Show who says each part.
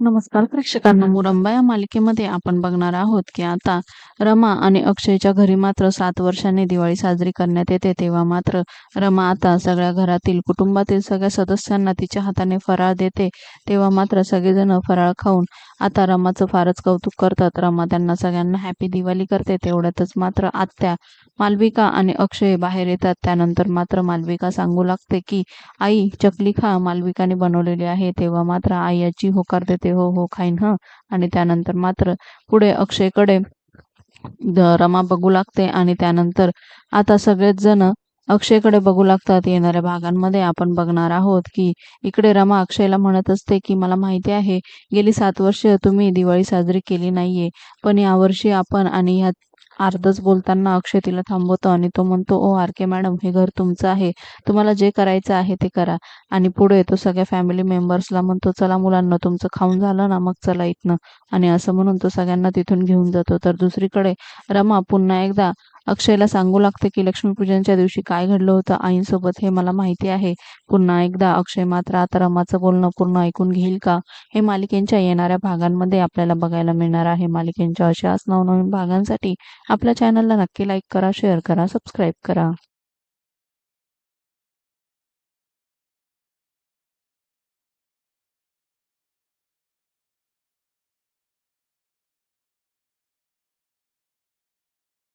Speaker 1: नमस्कार प्रेक्षकांना मुरंबा या मालिकेमध्ये आपण बघणार आहोत की आता रमा आणि अक्षयच्या घरी मात्र सात वर्षांनी दिवाळी साजरी करण्यात येते. तेव्हा मात्र रमा आता सगळ्या घरातील कुटुंबातील सगळ्या सदस्यांना तिच्या हाताने फराळ देते. तेव्हा मात्र सगळेजण फराळ खाऊन आता रमाचं फारच कौतुक करतात. रमा त्यांना सगळ्यांना हॅपी दिवाळी करते. तेवढ्यातच मात्र आत्या मालविका आणि अक्षय बाहेर येतात. त्यानंतर मात्र मालविका सांगू लागते की आई चकली खा. मालविकाने बनवलेली आहे. तेव्हा मात्र आई याची होकार देते. हो हो खाईन हं आणि त्यानंतर मात्र पुढे अक्षयकडे रमा बघू लागते आणि त्यानंतर आता सगळेच जण अक्षयकडे बघू लागतात. येणाऱ्या भागांमध्ये आपण बघणार आहोत की इकडे रमा अक्षयला म्हणत असते की मला माहिती आहे गेली सात वर्ष तुम्ही दिवाळी साजरी केली नाहीये पण यावर्षी आपण आणि ह्या अर्धच बोलताना अक्षय तिला थांबवतो आणि तो म्हणतो ओ आर के मॅडम हे घर तुमचं आहे. तुम्हाला जे करायचं आहे ते करा. आणि पुढे तो सगळ्या फॅमिली मेंबर्सला म्हणतो चला मुलांना तुमचं खाऊन झालं ना मग चला इथनं. आणि असं म्हणून तो सगळ्यांना तिथून घेऊन जातो. तर दुसरीकडे रमा पुन्हा एकदा अक्षयला सांगू लागते की लक्ष्मीपूजनच्या दिवशी काय घडलं होतं आईंसोबत हे मला माहिती आहे. पुन्हा एकदा अक्षय मात्र आता रमाचं बोलणं पूर्ण ऐकून घेईल का? हे मालिकेच्या येणाऱ्या भागांमध्ये आपल्याला बघायला मिळणार आहे. मालिकेच्या अशाच नवनवीन भागांसाठी आपल्या चॅनलला नक्की लाईक करा शेअर करा सबस्क्राईब करा.